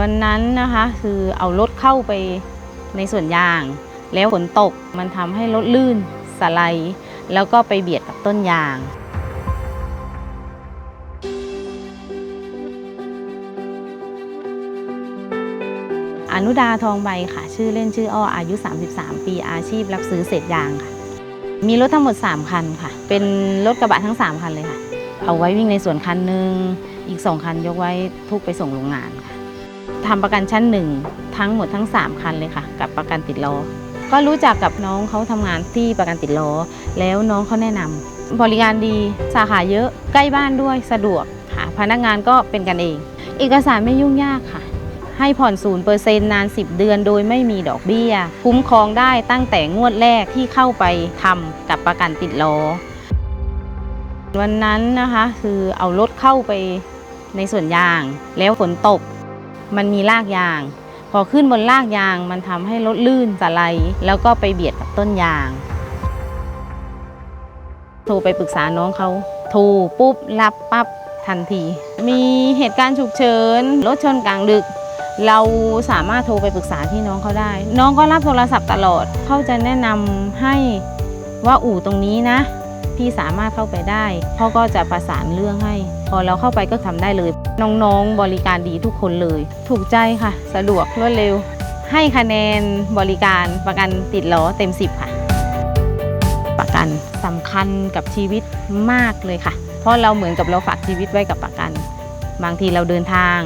วันนั้นนะคะคือเอารถเข้าไปในสวนยาง แล้วฝนตกมันทำให้รถลื่นสไลด์แล้วก็ไปเบียดกับต้นยาง อนุดาทองใบค่ะ ชื่อเล่นชื่ออ้ออายุ 33 ปีอาชีพรับซื้อเศษยางค่ะ มีรถทั้งหมด 3 คันค่ะ เป็นรถกระบะทั้ง 3 คันเลยค่ะ เอาไว้วิ่งในสวนคันหนึ่งอีก 2 คันยกไว้ทุกไปส่งโรงงานค่ะ ทำประกันชั้นหนึ่งทั้งหมดทั้ง 3 คันเลยค่ะ กับประกันติดล้อก็รู้จักกับน้องเขาทำงานที่ประกันติดล้อแล้วน้องเขาแนะนำบริการดีสาขาเยอะใกล้บ้านด้วยสะดวกค่ะพนักงานก็เป็นกันเอง เอกสารไม่ยุ่งยากค่ะ ให้ผ่อนศูนย์เปอร์เซ็นต์นาน 10 เดือนโดยไม่มีดอกเบี้ย คุ้มครองได้ตั้งแต่งวดแรกที่เข้าไปทำกับประกันติดล้อวันนั้นนะคะคือเอารถเข้าไปในสวนยาง แล้วฝนตก มันมีรากยาง พอขึ้นบนรากยางมันทำให้รถลื่นสไลด์แล้วก็ไปเบียดกับต้นยาง โทรไปปรึกษาน้องเขา โทรปุ๊บรับปั๊บทันที มีเหตุการณ์ฉุกเฉินรถชนกลางดึก เราสามารถโทรไปปรึกษาที่น้องเขาได้ น้องก็รับโทรศัพท์ตลอดเขาจะแนะนำให้ว่าอู่ตรงนี้นะพี่สามารถเข้าไปได้เขาก็จะประสานเรื่องให้ พอเราเข้าไปก็ทำได้เลย น้องๆบริการดีทุกคนเลย ถูกใจค่ะ สะดวกรวดเร็ว ให้คะแนนบริการประกันติดล้อเต็ม 10 ค่ะ ประกันสำคัญกับชีวิตมากเลยค่ะ เพราะเราเหมือนกับเราฝากชีวิตไว้กับประกัน บางทีเราเดินทาง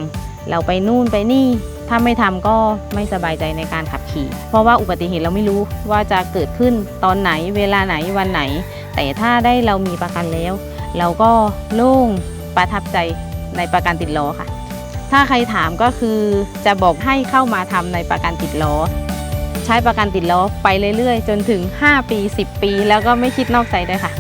เราไปนู่นไปนี่ถ้าไม่ทำก็ไม่สบายใจในการขับขี่ เพราะว่าอุบัติเหตุเราไม่รู้ว่าจะเกิดขึ้นตอนไหนเวลาไหนวันไหน แต่ถ้าได้เรามีประกันแล้ว เราก็โล่งประทับใจ ในประกันติดล้อค่ะ ถ้าใครถามก็คือจะบอกให้เข้ามาทำในประกันติดล้อ ใช้ประกันติดล้อไปเรื่อยๆ จนถึง 5 ปี 10 ปี แล้วก็ไม่คิดนอกใจด้วยค่ะ